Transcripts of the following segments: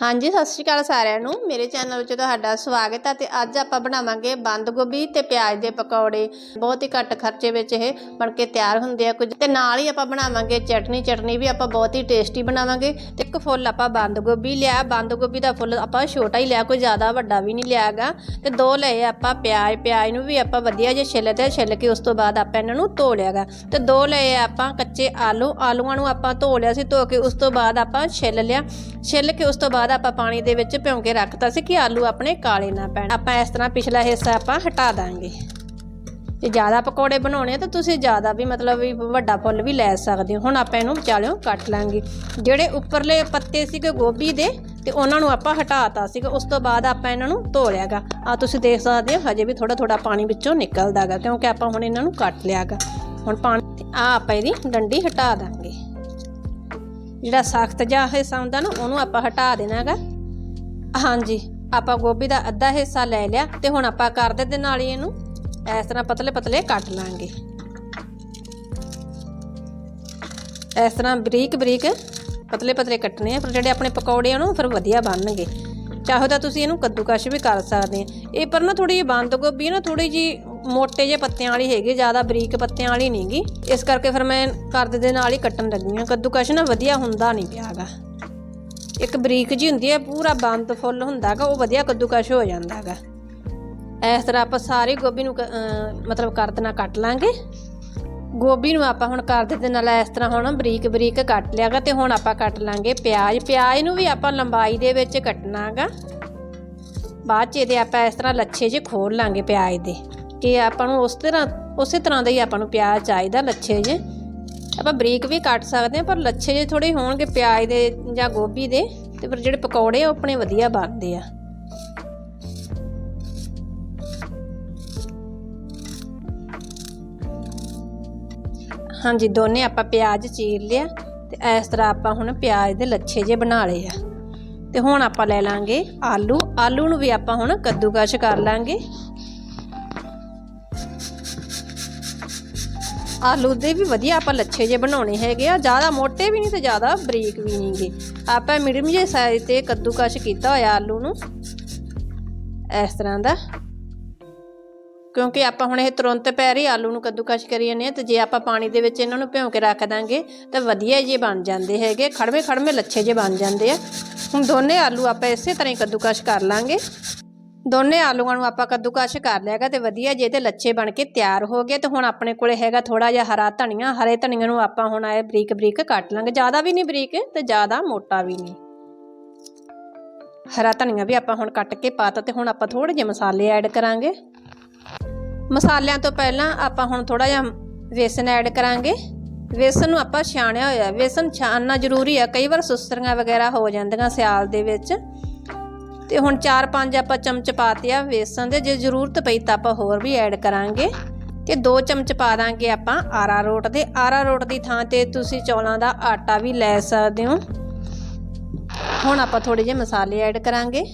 ਹਾਂਜੀ, ਸਤਿ ਸ਼੍ਰੀ ਅਕਾਲ ਸਾਰਿਆਂ ਨੂੰ। ਮੇਰੇ ਚੈਨਲ ਵਿੱਚ ਤੁਹਾਡਾ ਸਵਾਗਤ ਹੈ ਤੇ ਅੱਜ ਆਪਾਂ ਬਣਾਵਾਂਗੇ ਬੰਦ ਗੋਭੀ ਤੇ ਪਿਆਜ਼ ਦੇ ਪਕੌੜੇ। ਬਹੁਤ ਹੀ ਘੱਟ ਖਰਚੇ ਵਿੱਚ ਇਹ ਬਣ ਕੇ ਤਿਆਰ ਹੁੰਦੇ ਆ ਕੁਝ। ਤੇ ਨਾਲ ਹੀ ਆਪਾਂ ਬਣਾਵਾਂਗੇ ਚਟਨੀ। ਚਟਨੀ ਵੀ ਆਪਾਂ ਬਹੁਤ ਹੀ ਟੇਸਟੀ ਬਣਾਵਾਂਗੇ। ਤੇ ਇੱਕ ਫੁੱਲ ਆਪਾਂ ਬੰਦ ਗੋਭੀ ਲਿਆ। ਬੰਦ ਗੋਭੀ ਦਾ ਫੁੱਲ ਆਪਾਂ ਛੋਟਾ ਹੀ ਲਿਆ, ਕੋਈ ਜ਼ਿਆਦਾ ਵੱਡਾ ਵੀ ਨਹੀਂ ਲਿਆਗਾ। ਤੇ ਦੋ ਲਏ ਆਪਾਂ ਪਿਆਜ਼। ਪਿਆਜ਼ ਨੂੰ ਵੀ ਆਪਾਂ ਵਧੀਆ ਜਿਹਾ ਛਿੱਲ ਤੇ ਛਿੱਲ ਕੇ ਉਸ ਤੋਂ ਬਾਅਦ ਆਪਾਂ ਇਹਨਾਂ ਨੂੰ ਧੋ ਲਿਆਗਾ। ਤੇ ਦੋ ਲਏ ਆਪਾਂ ਕੱਚੇ ਆਲੂ। ਆਲੂਆਂ ਨੂੰ ਆਪਾਂ ਧੋ ਲਿਆ ਸੀ, ਧੋ ਕੇ ਉਸ ਤੋਂ ਬਾਅਦ ਆਪਾਂ ਛਿੱਲ ਲਿਆ। ਛਿੱਲ ਕੇ ਉਸ ਤੋਂ ਬਾਅਦ ਆਪਾਂ ਪਾਣੀ ਦੇ ਵਿੱਚ ਭਿਉਂ ਕੇ ਰੱਖਤਾ ਸੀ ਕਿ ਆਲੂ ਆਪਣੇ ਕਾਲੇ ਨਾ ਪੈਣ। ਆਪਾਂ ਇਸ ਤਰ੍ਹਾਂ ਪਿਛਲਾ ਹਿੱਸਾ ਆਪਾਂ ਹਟਾ ਦਾਂਗੇ। ਜੇ ਜ਼ਿਆਦਾ ਪਕੌੜੇ ਬਣਾਉਣੇ ਆ ਤਾਂ ਤੁਸੀਂ ਜ਼ਿਆਦਾ ਵੀ ਮਤਲਬ ਵੀ ਵੱਡਾ ਫੁੱਲ ਵੀ ਲੈ ਸਕਦੇ ਹੋ। ਹੁਣ ਆਪਾਂ ਇਹਨੂੰ ਵਿਚਾਲਿਓਂ ਕੱਟ ਲਾਂਗੇ। ਜਿਹੜੇ ਉੱਪਰਲੇ ਪੱਤੇ ਸੀਗੇ ਗੋਭੀ ਦੇ ਤੇ ਉਹਨਾਂ ਨੂੰ ਆਪਾਂ ਹਟਾਤਾ ਸੀਗਾ। ਉਸ ਤੋਂ ਬਾਅਦ ਆਪਾਂ ਇਹਨਾਂ ਨੂੰ ਧੋ ਲਿਆਗਾ ਆ ਤੁਸੀਂ ਦੇਖ ਸਕਦੇ ਹੋ, ਹਜੇ ਵੀ ਥੋੜਾ ਥੋੜਾ ਪਾਣੀ ਵਿੱਚੋਂ ਨਿਕਲਦਾਗਾ, ਕਿਉਂਕਿ ਆਪਾਂ ਹੁਣ ਇਹਨਾਂ ਨੂੰ ਕੱਟ ਲਿਆਗਾ। ਹੁਣ ਪਾਣੀ ਆ ਆਪਾਂ ਇਹਦੀ ਡੰਡੀ ਹਟਾ ਦਾਂਗੇ। ਜਿਹੜਾ ਸਖਤ ਜਿਹਾ ਹਿੱਸਾ ਹੁੰਦਾ ਨਾ, ਉਹਨੂੰ ਆਪਾਂ ਹਟਾ ਦੇਣਾਗਾ ਹਾਂਜੀ, ਆਪਾਂ ਗੋਭੀ ਦਾ ਅੱਧਾ ਹਿੱਸਾ ਲੈ ਲਿਆ ਤੇ ਹੁਣ ਆਪਾਂ ਕਰਦੇ ਦੇ ਨਾਲ ਹੀ ਇਹਨੂੰ। ਇਸ ਤਰ੍ਹਾਂ ਪਤਲੇ ਪਤਲੇ ਕੱਟ ਲਾਂਗੇ। ਇਸ ਤਰ੍ਹਾਂ ਬਰੀਕ ਬਰੀਕ ਪਤਲੇ ਪਤਲੇ ਕੱਟਣੇ ਆ, ਪਰ ਜਿਹੜੇ ਆਪਣੇ ਪਕੌੜੇ ਆ ਨਾ ਉਹ ਫਿਰ ਵਧੀਆ ਬਣਨਗੇ। ਚਾਹੋ ਤਾਂ ਤੁਸੀਂ ਇਹਨੂੰ ਕੱਦੂਕਸ਼ ਵੀ ਕਰ ਸਕਦੇ ਆ। ਇਹ ਪਰ ਨਾ ਥੋੜੀ ਜਿਹੀ ਬੰਦ ਗੋਭੀ ਨਾ ਥੋੜੀ ਜੀ ਮੋਟੇ ਜਿਹੇ ਪੱਤਿਆਂ ਵਾਲੀ ਹੈਗੀ, ਜ਼ਿਆਦਾ ਬਰੀਕ ਪੱਤਿਆਂ ਵਾਲੀ ਨਹੀਂਗੀ ਇਸ ਕਰਕੇ ਫਿਰ ਮੈਂ ਕਰਦ ਦੇ ਨਾਲ ਹੀ ਕੱਟਣ ਲੱਗੀ ਆ ਕੱਦੂਕਸ਼ ਨਾ ਵਧੀਆ ਹੁੰਦਾ ਨਹੀਂ ਪਿਆਗਾ ਇੱਕ ਬਰੀਕ ਜੀ ਹੁੰਦੀ ਹੈ, ਪੂਰਾ ਬੰਦ ਫੁੱਲ ਹੁੰਦਾਗਾ ਉਹ ਵਧੀਆ ਕੱਦੂਕਸ਼ ਹੋ ਜਾਂਦਾਗਾ ਇਸ ਤਰ੍ਹਾਂ ਆਪਾਂ ਸਾਰੀ ਗੋਭੀ ਨੂੰ ਕ- ਮਤਲਬ ਕਰਦ ਨਾਲ ਕੱਟ ਲਾਂਗੇ। ਗੋਭੀ ਨੂੰ ਆਪਾਂ ਹੁਣ ਕਰਦ ਦੇ ਨਾਲ ਇਸ ਤਰ੍ਹਾਂ ਹੁਣ ਬਰੀਕ ਬਰੀਕ ਕੱਟ ਲਿਆਗਾ ਤੇ ਹੁਣ ਆਪਾਂ ਕੱਟ ਲਾਂਗੇ ਪਿਆਜ਼। ਪਿਆਜ਼ ਨੂੰ ਵੀ ਆਪਾਂ ਲੰਬਾਈ ਦੇ ਵਿੱਚ ਕੱਟਣਾਗਾ ਬਾਅਦ ਚ ਇਹਦੇ ਆਪਾਂ ਇਸ ਤਰ੍ਹਾਂ ਲੱਛੇ ਜਿਹੇ ਖੋਲ ਲਾਂਗੇ ਪਿਆਜ਼ ਦੇ। ਕਿ ਆਪਾਂ ਨੂੰ ਉਸ ਤਰ੍ਹਾਂ, ਉਸੇ ਤਰ੍ਹਾਂ ਦਾ ਹੀ ਆਪਾਂ ਨੂੰ ਪਿਆਜ਼ ਚਾਹੀਦਾ, ਲੱਛੇ ਜਿਹੇ ਆਪਾਂ ਬਰੀਕ ਵੀ ਕੱਟ ਸਕਦੇ ਹਾਂ, ਪਰ ਲੱਛੇ ਜਿਹੇ ਥੋੜੇ ਹੋਣਗੇ ਪਿਆਜ਼ ਦੇ ਜਾਂ ਗੋਭੀ ਦੇ, ਤੇ ਫਿਰ ਜਿਹੜੇ ਪਕੌੜੇ ਆ ਆਪਣੇ ਵਧੀਆ ਬਣਦੇ ਆ। ਹਾਂਜੀ, ਦੋਨੇ ਆਪਾਂ ਪਿਆਜ਼ ਚੀਰ ਲਿਆ, ਤੇ ਇਸ ਤਰ੍ਹਾਂ ਆਪਾਂ ਹੁਣ ਪਿਆਜ਼ ਦੇ ਲੱਛੇ ਜੇ ਬਣਾ ਲਏ ਆ। ਤੇ ਹੁਣ ਆਪਾਂ ਲੈ ਲਾਂਗੇ ਆਲੂ। ਆਲੂ ਨੂੰ ਵੀ ਆਪਾਂ ਹੁਣ ਕੱਦੂਕਸ਼ ਕਰ ਲਾਂਗੇ। ਆਲੂ ਦੇ ਵੀ ਵਧੀਆ ਆਪਾਂ ਲੱਛੇ ਜੇ ਬਣਾਉਣੇ ਹੈਗੇ ਆ, ਜ਼ਿਆਦਾ ਮੋਟੇ ਵੀ ਨਹੀਂ ਤੇ ਜ਼ਿਆਦਾ ਬਰੀਕ ਵੀ ਨਹੀਂਗੇ ਆਪਾਂ ਮੀਡੀਅਮ ਜਿਹੇ ਸਾਈਜ਼ ਤੇ ਕੱਦੂਕਸ਼ ਕੀਤਾ ਹੋਇਆ ਆਲੂ ਨੂੰ, ਇਸ ਤਰ੍ਹਾਂ ਦਾ। ਕਿਉਂਕਿ ਆਪਾਂ ਹੁਣ ਇਹ ਤੁਰੰਤ ਪੈਰ ਹੀ ਆਲੂ ਨੂੰ ਕੱਦੂਕਸ਼ ਕਰੀ ਜਾਂਦੇ ਹਾਂ ਤੇ ਜੇ ਆਪਾਂ ਪਾਣੀ ਦੇ ਵਿੱਚ ਇਹਨਾਂ ਨੂੰ ਭਿਉਂ ਕੇ ਰੱਖ ਦਾਂਗੇ, ਤਾਂ ਵਧੀਆ ਜੇ ਬਣ ਜਾਂਦੇ ਹੈਗੇ ਖੜਵੇਂ ਖੜਵੇਂ ਲੱਛੇ ਜੇ ਬਣ ਜਾਂਦੇ ਆ। ਹੁਣ ਦੋਨੇ ਆਲੂ ਆਪਾਂ ਇਸੇ ਤਰ੍ਹਾਂ ਹੀ ਕੱਦੂਕਸ਼ ਕਰ ਲਾਂਗੇ। ਦੋਨੇ ਆਲੂਆਂ ਨੂੰ ਆਪਾਂ ਕੱਦੂਕਸ਼ ਕਰ ਲਿਆਗਾ ਤੇ ਵਧੀਆ ਜੇ ਤੇ ਲੱਛੇ ਬਣ ਕੇ ਤਿਆਰ ਹੋ ਗਏ ਤੇ ਹੁਣ ਆਪਣੇ ਕੋਲੇ ਹੈਗਾ ਥੋੜਾ ਜਿਹਾ ਹਰਾ ਧਨੀਆ, ਹਰੇ ਧਨੀਆ ਨੂੰ ਆਪਾਂ ਹੁਣ ਆਏ ਬਰੀਕ ਬਰੀਕ ਕੱਟ ਲਾਂਗੇ। ਜ਼ਿਆਦਾ ਵੀ ਨਹੀਂ ਬਰੀਕ ਤੇ ਜ਼ਿਆਦਾ ਮੋਟਾ ਵੀ ਨਹੀਂ। ਹਰਾ ਧਨੀਆ ਵੀ ਆਪਾਂ ਹੁਣ ਕੱਟ ਕੇ ਪਾਤਾ ਤੇ ਹੁਣ ਆਪਾਂ ਥੋੜੇ ਜਿਹੇ ਮਸਾਲੇ ਐਡ ਕਰਾਂਗੇ। ਮਸਾਲਿਆਂ ਤੋਂ ਪਹਿਲਾਂ ਆਪਾਂ ਹੁਣ ਥੋੜਾ ਜਿਹਾ ਵੇਸਨ ਐਡ ਕਰਾਂਗੇ। ਵੇਸਨ ਨੂੰ ਆਪਾਂ ਛਾਣਿਆ ਹੋਇਆ ਵੇਸਨ ਛਾਣਨਾ ਜ਼ਰੂਰੀ ਆ। ਕਈ ਵਾਰ ਸੁਸਤਰੀਆਂ ਵਗੈਰਾ ਹੋ ਜਾਂਦੀਆਂ ਸਿਆਲ ਦੇ ਵਿੱਚ। ਤੇ ਹੁਣ 4-5 ਆਪਾਂ ਚਮਚ ਪਾਤੇ ਆ ਵੇਸਨ ਦੇ, ਜੇ ਜ਼ਰੂਰਤ ਪਈ ਤਾਂ ਆਪਾਂ ਹੋਰ ਵੀ ਐਡ ਕਰਾਂਗੇ। ਤੇ 2 ਚਮਚ ਪਾ ਦਾਂਗੇ ਆਪਾਂ ਆਰਾ ਰੋਟ ਦੇ। ਆਰਾ ਰੋਟ ਦੀ ਥਾਂ ਤੇ ਤੁਸੀਂ ਚੌਲਾਂ ਦਾ ਆਟਾ ਵੀ ਲੈ ਸਕਦੇ ਹੋ। ਹੁਣ ਆਪਾਂ ਥੋੜੇ ਜਿਹੇ ਮਸਾਲੇ ਐਡ ਕਰਾਂਗੇ।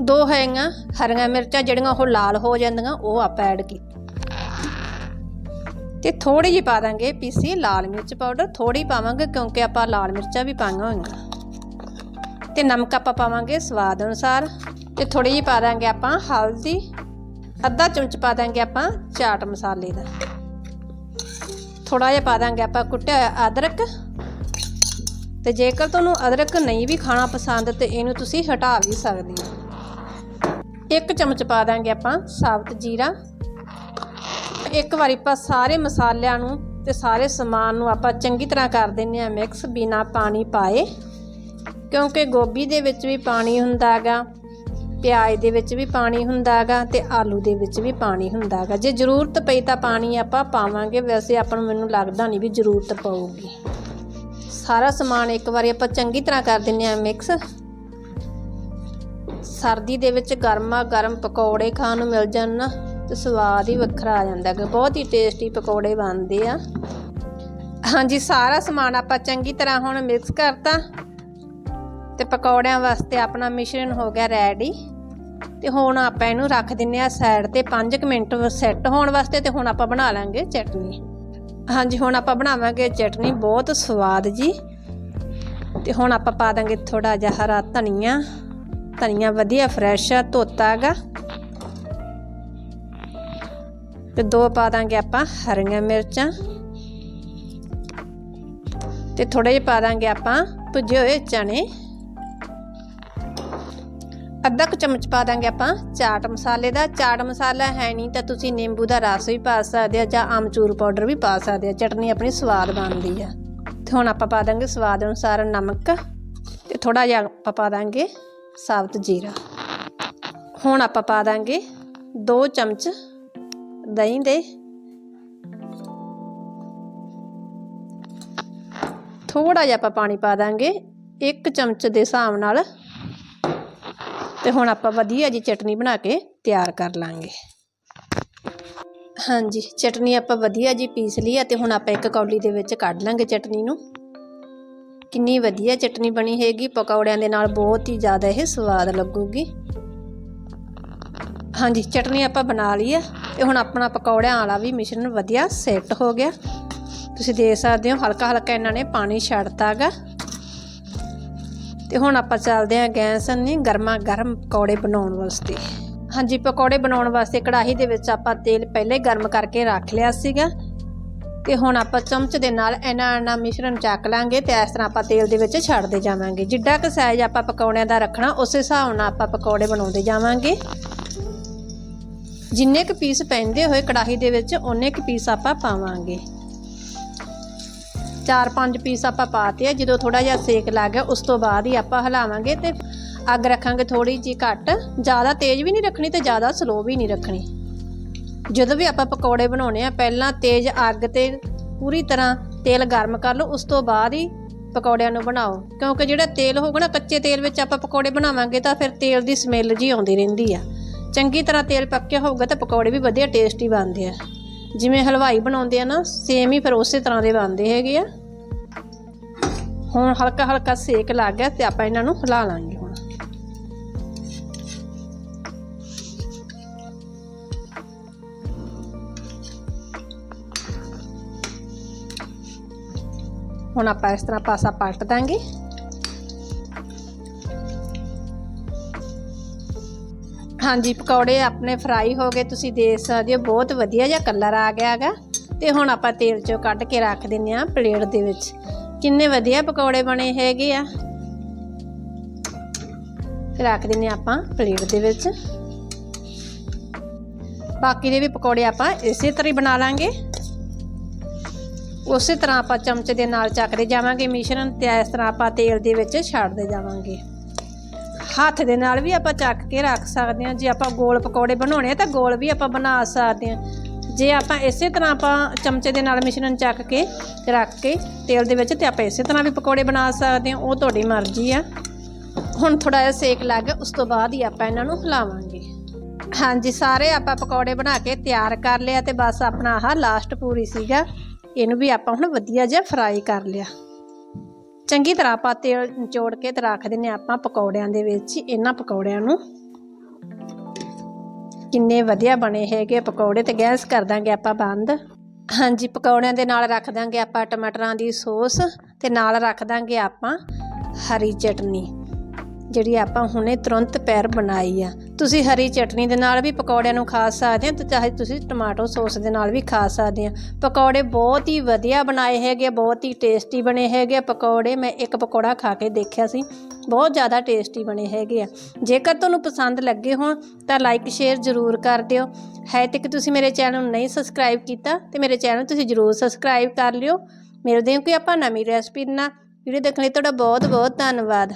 ਦੋ ਹੈਗੀਆਂ ਹਰੀਆਂ ਮਿਰਚਾਂ, ਜਿਹੜੀਆਂ ਉਹ ਲਾਲ ਹੋ ਜਾਂਦੀਆਂ, ਉਹ ਆਪਾਂ ਐਡ ਕੀਤੀ ਤੇ ਥੋੜੀ ਜਿਹੀ ਪਾ ਦਾਂਗੇ ਪੀਸੀ ਲਾਲ ਮਿਰਚ ਪਾਊਡਰ। ਥੋੜੀ ਪਾਵਾਂਗੇ ਕਿਉਂਕਿ ਆਪਾਂ ਲਾਲ ਮਿਰਚਾਂ ਵੀ ਪਾਈਆਂ ਹੋਈਆਂ। ਤੇ ਨਮਕ ਆਪਾਂ ਪਾਵਾਂਗੇ ਸਵਾਦ ਅਨੁਸਾਰ ਤੇ ਥੋੜੀ ਜਿਹੀ ਪਾ ਦਾਂਗੇ ਆਪਾਂ ਹਲਦੀ, ਅੱਧਾ ਚਮਚ ਪਾ ਦਾਂਗੇ ਆਪਾਂ ਚਾਟ ਮਸਾਲੇ ਦਾ। ਥੋੜਾ ਜਿਹਾ ਪਾ ਦਾਂਗੇ ਆਪਾਂ ਕੁੱਟਿਆ ਹੋਇਆ ਅਦਰਕ। ਤੇ ਜੇਕਰ ਤੁਹਾਨੂੰ ਅਦਰਕ ਨਹੀਂ ਵੀ ਖਾਣਾ ਪਸੰਦ ਤੇ ਇਹਨੂੰ ਤੁਸੀਂ ਹਟਾ ਵੀ ਸਕਦੇ ਹੋ। ਇੱਕ ਚਮਚ ਪਾ ਦਾਂਗੇ ਆਪਾਂ ਸਾਬਤ ਜੀਰਾ। ਇੱਕ ਵਾਰੀ ਆਪਾਂ ਸਾਰੇ ਮਸਾਲਿਆਂ ਨੂੰ ਤੇ ਸਾਰੇ ਸਮਾਨ ਨੂੰ ਆਪਾਂ ਚੰਗੀ ਤਰ੍ਹਾਂ ਕਰ ਦਿੰਨੇ ਆ ਮਿਕਸ ਬਿਨਾ ਪਾਣੀ ਪਾਏ। ਕਿਉਂਕਿ ਗੋਭੀ ਦੇ ਵਿੱਚ ਵੀ ਪਾਣੀ ਹੁੰਦਾਗਾ, ਪਿਆਜ਼ ਦੇ ਵਿੱਚ ਵੀ ਪਾਣੀ ਹੁੰਦਾਗਾ ਤੇ ਆਲੂ ਦੇ ਵਿੱਚ ਵੀ ਪਾਣੀ ਹੁੰਦਾਗਾ। ਜੇ ਜ਼ਰੂਰਤ ਪਈ ਤਾਂ ਪਾਣੀ ਆਪਾਂ ਪਾਵਾਂਗੇ, ਵੈਸੇ ਆਪਾਂ ਨੂੰ ਮੈਨੂੰ ਲੱਗਦਾ ਨਹੀਂ ਵੀ ਜ਼ਰੂਰਤ ਪਊਗੀ। ਸਾਰਾ ਸਮਾਨ ਇੱਕ ਵਾਰੀ ਆਪਾਂ ਚੰਗੀ ਤਰ੍ਹਾਂ ਕਰ ਦਿੰਨੇ ਆ ਮਿਕਸ। ਸਰਦੀ ਦੇ ਵਿੱਚ ਗਰਮਾ ਗਰਮ ਪਕੌੜੇ ਖਾਣ ਨੂੰ ਮਿਲ ਜਾਣ ਨਾ, ਤੇ ਸਵਾਦ ਹੀ ਵੱਖਰਾ ਆ ਜਾਂਦਾ ਹੈ ਬਹੁਤ ਹੀ ਟੇਸਟੀ ਪਕੌੜੇ ਬਣਦੇ ਆ। ਹਾਂਜੀ, ਸਾਰਾ ਸਮਾਨ ਆਪਾਂ ਚੰਗੀ ਤਰ੍ਹਾਂ ਹੁਣ ਮਿਕਸ ਕਰਤਾ। ਤੇ ਪਕੌੜਿਆਂ ਵਾਸਤੇ ਆਪਣਾ ਮਿਸ਼ਰਣ ਹੋ ਗਿਆ ਰੈਡੀ। ਤੇ ਹੁਣ ਆਪਾਂ ਇਹਨੂੰ ਰੱਖ ਦਿੰਨੇ ਆ ਸਾਈਡ ਤੇ 5 ਮਿੰਟ ਸੈੱਟ ਹੋਣ ਵਾਸਤੇ ਤੇ ਹੁਣ ਆਪਾਂ ਬਣਾ ਲਾਂਗੇ ਚਟਨੀ। ਹਾਂਜੀ, ਹੁਣ ਆਪਾਂ ਬਣਾਵਾਂਗੇ ਚਟਨੀ, ਬਹੁਤ ਸਵਾਦ ਜੀ। ਤੇ ਹੁਣ ਆਪਾਂ ਪਾ ਦਾਂਗੇ ਥੋੜਾ ਜਿਹਾ ਹਰਾ ਧਨੀਆ। ਧਨੀਆ ਵਧੀਆ ਫਰੈਸ਼ ਆ, ਧੋਤਾ ਹੈਗਾ। ਤੇ ਦੋ ਪਾ ਦਾਂਗੇ ਆਪਾਂ ਹਰੀਆਂ ਮਿਰਚਾਂ। ਤੇ ਥੋੜੇ ਜਿਹਾ ਪਾ ਦਾਂਗੇ ਆਪਾਂ ਭੁੱਜੇ ਹੋਏ ਚਣੇ ਅੱਧਾ ਕੁ ਚਮਚ ਪਾ ਦਾਂਗੇ ਆਪਾਂ। ਚਾਟ ਮਸਾਲੇ ਦਾ, ਚਾਟ ਮਸਾਲਾ ਹੈ ਨਹੀਂ ਤਾਂ ਤੁਸੀਂ ਨਿੰਬੂ ਦਾ ਰਸ ਵੀ ਪਾ ਸਕਦੇ ਆ ਜਾਂ ਆਮਚੂਰ ਪਾਊਡਰ ਵੀ ਪਾ ਸਕਦੇ ਆ ਚਟਨੀ ਆਪਣੀ ਸਵਾਦ ਬਣਦੀ ਆ। ਤੇ ਹੁਣ ਆਪਾਂ ਪਾ ਦਾਂਗੇ ਸਵਾਦ ਅਨੁਸਾਰ ਨਮਕ ਤੇ ਥੋੜਾ ਜਿਹਾ ਆਪਾਂ ਪਾ ਦਾਂਗੇ ਸਾਬਤ ਜੀਰਾ। ਹੁਣ ਆਪਾਂ ਪਾ ਦਾਂਗੇ 2 ਚਮਚ ਦਹੀਂ ਦੇ। ਥੋੜਾ ਜਿਹਾ ਆਪਾਂ ਪਾਣੀ ਪਾ ਦਾਂਗੇ। 1 ਚਮਚ ਦੇ ਹਿਸਾਬ ਨਾਲ ਤੇ ਹੁਣ ਆਪਾਂ ਵਧੀਆ ਜੀ ਚਟਨੀ ਬਣਾ ਕੇ ਤਿਆਰ ਕਰ ਲਾਂਗੇ। ਹਾਂਜੀ, ਚਟਨੀ ਆਪਾਂ ਵਧੀਆ ਜੀ ਪੀਸ ਲਈ ਆ ਤੇ ਹੁਣ ਆਪਾਂ ਇੱਕ ਕੌਲੀ ਦੇ ਵਿੱਚ ਕੱਢ ਲਾਂਗੇ ਚਟਨੀ ਨੂੰ। ਕਿੰਨੀ ਵਧੀਆ ਚਟਨੀ ਬਣੀ ਹੈਗੀ, ਪਕੌੜਿਆਂ ਦੇ ਨਾਲ ਬਹੁਤ ਹੀ ਜ਼ਿਆਦਾ ਇਹ ਸਵਾਦ ਲੱਗੂਗੀ। ਹਾਂਜੀ, ਚਟਨੀ ਆਪਾਂ ਬਣਾ ਲਈ ਆ ਤੇ ਹੁਣ ਆਪਣਾ ਪਕੌੜਿਆਂ ਵਾਲਾ ਵੀ ਮਿਸ਼ਰਣ ਵਧੀਆ ਸੈੱਟ ਹੋ ਗਿਆ। ਤੁਸੀਂ ਦੇਖ ਸਕਦੇ ਹੋ ਹਲਕਾ ਹਲਕਾ ਇਹਨਾਂ ਨੇ ਪਾਣੀ ਛੱਡਤਾਗਾ ਤੇ ਹੁਣ ਆਪਾਂ ਚੱਲਦੇ ਹਾਂ ਗੈਸ ਨੇ, ਗਰਮਾ ਗਰਮ ਪਕੌੜੇ ਬਣਾਉਣ ਵਾਸਤੇ। ਹਾਂਜੀ, ਪਕੌੜੇ ਬਣਾਉਣ ਵਾਸਤੇ ਕੜਾਹੀ ਦੇ ਵਿੱਚ ਆਪਾਂ ਤੇਲ ਪਹਿਲੇ ਗਰਮ ਕਰਕੇ ਰੱਖ ਲਿਆ ਸੀਗਾ। ਤੇ ਹੁਣ ਆਪਾਂ ਚਮਚ ਦੇ ਨਾਲ ਇਹਨਾਂ ਇਹਨਾਂ ਮਿਸ਼ਰਣ ਚੱਕ ਲਾਂਗੇ ਤੇ ਇਸ ਤਰ੍ਹਾਂ ਆਪਾਂ ਤੇਲ ਦੇ ਵਿੱਚ ਛੱਡਦੇ ਜਾਵਾਂਗੇ। ਜਿੱਡਾ ਕੁ ਸਾਈਜ਼ ਆਪਾਂ ਪਕੌੜਿਆਂ ਦਾ ਰੱਖਣਾ, ਉਸੇ ਹਿਸਾਬ ਨਾਲ ਆਪਾਂ ਪਕੌੜੇ ਬਣਾਉਂਦੇ ਜਾਵਾਂਗੇ। ਜਿੰਨੇ ਕੁ ਪੀਸ ਪੈਂਦੇ ਹੋਏ ਕੜਾਹੀ ਦੇ ਵਿੱਚ, ਉਹਨੇ ਕੁ ਪੀਸ ਆਪਾਂ ਪਾਵਾਂਗੇ। ਚਾਰ ਪੰਜ ਪੀਸ ਆਪਾਂ ਪਾਤੇ ਆ, ਜਦੋਂ ਥੋੜਾ ਜਿਹਾ ਸੇਕ ਲੱਗ ਗਿਆ, ਉਸ ਤੋਂ ਬਾਅਦ ਹੀ ਆਪਾਂ ਹਿਲਾਵਾਂਗੇ ਤੇ ਅੱਗ ਰੱਖਾਂਗੇ ਥੋੜੀ ਜੀ ਘੱਟ। ਜ਼ਿਆਦਾ ਤੇਜ਼ ਵੀ ਨਹੀਂ ਰੱਖਣੀ ਤੇ ਜ਼ਿਆਦਾ ਸਲੋ ਵੀ ਨਹੀਂ ਰੱਖਣੀ। ਜਦੋਂ ਵੀ ਆਪਾਂ ਪਕੌੜੇ ਬਣਾਉਣੇ ਆ, ਪਹਿਲਾਂ ਤੇਜ਼ ਅੱਗ ਤੇ ਪੂਰੀ ਤਰ੍ਹਾਂ ਤੇਲ ਗਰਮ ਕਰ ਲਓ, ਉਸ ਤੋਂ ਬਾਅਦ ਹੀ ਪਕੌੜਿਆਂ ਨੂੰ ਬਣਾਓ। ਕਿਉਂਕਿ ਜਿਹੜਾ ਤੇਲ ਹੋਊਗਾ ਨਾ, ਕੱਚੇ ਤੇਲ ਵਿੱਚ ਆਪਾਂ ਪਕੌੜੇ ਬਣਾਵਾਂਗੇ ਤਾਂ ਫਿਰ ਤੇਲ ਦੀ ਸਮੈਲ ਜੀ ਆਉਂਦੀ ਰਹਿੰਦੀ ਆ। ਚੰਗੀ ਤਰ੍ਹਾਂ ਤੇਲ ਪੱਕਿਆ ਹੋਊਗਾ ਤਾਂ ਪਕੌੜੇ ਵੀ ਵਧੀਆ ਟੇਸਟੀ ਬਣਦੇ ਆ। ਜਿਵੇਂ ਹਲਵਾਈ ਬਣਾਉਂਦੇ ਆ ਨਾ ਸੇਮ ਹੀ ਫਿਰ ਉਸੇ ਤਰ੍ਹਾਂ ਦੇ ਬਣਦੇ ਹੈਗੇ ਆ। ਹੁਣ ਹਲਕਾ ਹਲਕਾ ਸੇਕ ਲੱਗ ਗਿਆ ਤੇ ਆਪਾਂ ਇਹਨਾਂ ਨੂੰ ਹਿਲਾ ਲਾਂਗੇ ਹੁਣ। ਹੁਣ ਆਪਾਂ ਇਸ ਤਰ੍ਹਾਂ ਪਾਸਾ ਪਲਟ ਦਾਂਗੇ। ਹਾਂਜੀ, ਪਕੌੜੇ ਆਪਣੇ ਫਰਾਈ ਹੋ ਗਏ, ਤੁਸੀਂ ਦੇਖ ਸਕਦੇ ਹੋ, ਬਹੁਤ ਵਧੀਆ ਜਿਹਾ ਕਲਰ ਆ ਗਿਆ ਹੈਗਾ। ਤੇ ਹੁਣ ਆਪਾਂ ਤੇਲ ਚੋਂ ਕੱਢ ਕੇ ਰੱਖ ਦਿੰਨੇ ਆ ਪਲੇਟ ਦੇ ਵਿੱਚ। ਕਿੰਨੇ ਵਧੀਆ ਪਕੌੜੇ ਬਣੇ ਹੈਗੇ ਆ। ਤੇ ਰੱਖ ਦਿੰਨੇ ਆਪਾਂ ਪਲੇਟ ਦੇ ਵਿੱਚ। ਬਾਕੀ ਦੇ ਵੀ ਪਕੌੜੇ ਆਪਾਂ ਇਸੇ ਤਰ੍ਹਾਂ ਹੀ ਬਣਾ ਲਾਂਗੇ। ਉਸੇ ਤਰ੍ਹਾਂ ਆਪਾਂ ਚਮਚ ਦੇ ਨਾਲ ਚੱਕਦੇ ਜਾਵਾਂਗੇ ਮਿਸ਼ਰਣ ਤੇ ਇਸ ਤਰ੍ਹਾਂ ਆਪਾਂ ਤੇਲ ਦੇ ਵਿੱਚ ਛੱਡਦੇ ਜਾਵਾਂਗੇ। ਹੱਥ ਦੇ ਨਾਲ ਵੀ ਆਪਾਂ ਚੱਕ ਕੇ ਰੱਖ ਸਕਦੇ ਹਾਂ। ਜੇ ਆਪਾਂ ਗੋਲ ਪਕੌੜੇ ਬਣਾਉਣੇ ਆ ਤਾਂ ਗੋਲ ਵੀ ਆਪਾਂ ਬਣਾ ਸਕਦੇ ਹਾਂ। ਜੇ ਆਪਾਂ ਇਸੇ ਤਰ੍ਹਾਂ ਆਪਾਂ ਚਮਚੇ ਦੇ ਨਾਲ ਮਿਸ਼ਰਣ ਚੱਕ ਕੇ ਰੱਖ ਕੇ ਤੇਲ ਦੇ ਵਿੱਚ ਤੇ ਆਪਾਂ ਇਸੇ ਤਰ੍ਹਾਂ ਵੀ ਪਕੌੜੇ ਬਣਾ ਸਕਦੇ ਹਾਂ। ਉਹ ਤੁਹਾਡੀ ਮਰਜ਼ੀ ਆ। ਹੁਣ ਥੋੜਾ ਜਿਹਾ ਸੇਕ ਲੱਗ ਗਿਆ ਉਸ ਤੋਂ ਬਾਅਦ ਹੀ ਆਪਾਂ ਇਹਨਾਂ ਨੂੰ ਹਿਲਾਵਾਂਗੇ। ਹਾਂਜੀ, ਸਾਰੇ ਆਪਾਂ ਪਕੌੜੇ ਬਣਾ ਕੇ ਤਿਆਰ ਕਰ ਲਿਆ ਤੇ ਬਸ ਆਪਣਾ ਆਹ ਲਾਸਟ ਪੂਰੀ ਸੀਗਾ। ਇਹਨੂੰ ਵੀ ਆਪਾਂ ਹੁਣ ਵਧੀਆ ਜਿਹਾ ਫਰਾਈ ਕਰ ਲਿਆ। ਚੰਗੀ ਤਰ੍ਹਾਂ ਆਪਾਂ ਤੇਲ ਨਿਚੋੜ ਕੇ ਤੇ ਰੱਖ ਦਿੰਨੇ ਆਪਾਂ ਪਕੌੜਿਆਂ ਦੇ ਵਿੱਚ ਇਹਨਾਂ ਪਕੌੜਿਆਂ ਨੂੰ। ਕਿੰਨੇ ਵਧੀਆ ਬਣੇ ਹੈਗੇ ਪਕੌੜੇ ਤੇ ਗੈਸ ਕਰ ਦਾਂਗੇ ਆਪਾਂ ਬੰਦ। ਹਾਂਜੀ, ਪਕੌੜਿਆਂ ਦੇ ਨਾਲ ਰੱਖ ਦਾਂਗੇ ਆਪਾਂ ਟਮਾਟਰਾਂ ਦੀ ਸੌਸ ਤੇ ਨਾਲ ਰੱਖ ਦਾਂਗੇ ਆਪਾਂ ਹਰੀ ਚਟਨੀ, ਜਿਹੜੀ ਆਪਾਂ ਹੁਣੇ ਤੁਰੰਤ ਪੈਰ ਬਣਾਈ ਆ। ਤੁਸੀਂ ਹਰੀ ਚਟਨੀ ਦੇ ਨਾਲ ਵੀ ਪਕੌੜਿਆਂ ਨੂੰ ਖਾ ਸਕਦੇ ਹੋ ਤੇ ਚਾਹੇ ਤੁਸੀਂ ਟਮਾਟੋ ਸੌਸ ਦੇ ਨਾਲ ਵੀ ਖਾ ਸਕਦੇ ਆ ਪਕੌੜੇ ਬਹੁਤ ਹੀ ਵਧੀਆ ਬਣਾਏ ਹੈਗੇ ਬਹੁਤ ਹੀ ਟੇਸਟੀ ਬਣੇ ਹੈਗੇ ਆ। ਪਕੌੜੇ ਮੈਂ ਇੱਕ ਪਕੌੜਾ ਖਾ ਕੇ ਦੇਖਿਆ ਸੀ, ਬਹੁਤ ਜ਼ਿਆਦਾ ਟੇਸਟੀ ਬਣੇ ਹੈਗੇ ਆ। ਜੇਕਰ ਤੁਹਾਨੂੰ ਪਸੰਦ ਲੱਗੇ ਹੋਣ, ਤਾਂ ਲਾਈਕ ਸ਼ੇਅਰ ਜ਼ਰੂਰ ਕਰ ਦਿਓ। ਹੈ ਤੱਕ ਤੁਸੀਂ ਮੇਰੇ ਚੈਨਲ ਨੂੰ ਨਹੀਂ ਸਬਸਕ੍ਰਾਈਬ ਕੀਤਾ, ਤੇ ਮੇਰੇ ਚੈਨਲ ਤੁਸੀਂ ਜ਼ਰੂਰ ਸਬਸਕ੍ਰਾਈਬ ਕਰ ਲਿਓ। ਮਿਲਦੇ ਹਾਂ ਕਿ ਆਪਾਂ ਨਵੀਂ ਰੈਸਪੀ ਨਾਲ। ਵੀਡੀਓ ਦੇਖਣ ਲਈ ਤੁਹਾਡਾ ਬਹੁਤ ਬਹੁਤ ਧੰਨਵਾਦ।